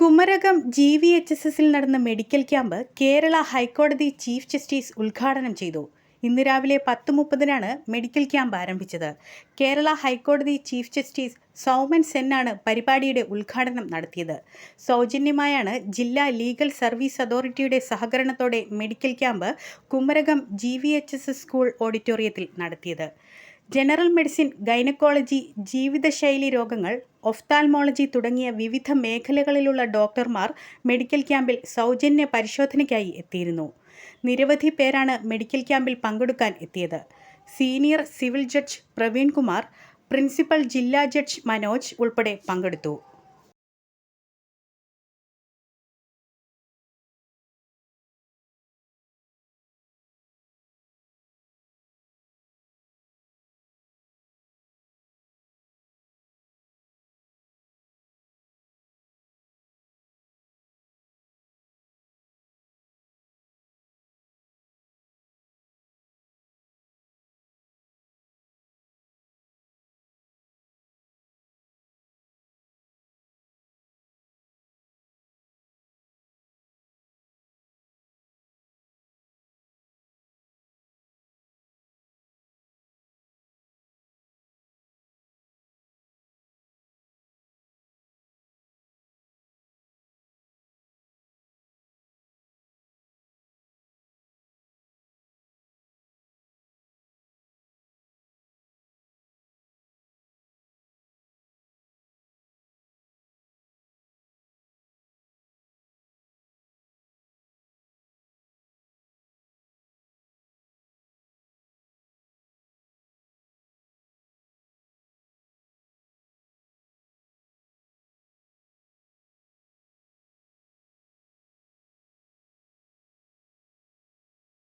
Kumarakom G V H S എസിൽ നടന്ന medical camp Kerala ഹൈക്കോടതി ചീഫ് ജസ്റ്റിസ് ഉദ്ഘാടനം ചെയ്തു. ഇന്ന് രാവിലെ പത്ത് മുപ്പതിനാണ് മെഡിക്കൽ ക്യാമ്പ് ആരംഭിച്ചത്. കേരള ഹൈക്കോടതി ചീഫ് ജസ്റ്റിസ് സൗമൻ സെന്നാണ് പരിപാടിയുടെ ഉദ്ഘാടനം നടത്തിയത്. സൗജന്യമായാണ് ജില്ലാ ലീഗൽ സർവീസ് അതോറിറ്റിയുടെ സഹകരണത്തോടെ medical camp Kumarakom G school ഓഡിറ്റോറിയത്തിൽ നടത്തിയത്. ജനറൽ മെഡിസിൻ ഗൈനക്കോളജി ജീവിതശൈലി രോഗങ്ങൾ ഒഫ്താൽമോളജി തുടങ്ങിയ വിവിധ മേഖലകളിലുള്ള ഡോക്ടർമാർ മെഡിക്കൽ ക്യാമ്പിൽ സൗജന്യ പരിശോധനയ്ക്കായി എത്തിയിരുന്നു. നിരവധി പേരാണ് മെഡിക്കൽ ക്യാമ്പിൽ പങ്കെടുക്കാൻ എത്തിയത്. Senior civil judge Praveen Kumar principal ജില്ലാ ജഡ്ജ് മനോജ് ഉൾപ്പെടെ പങ്കെടുത്തു.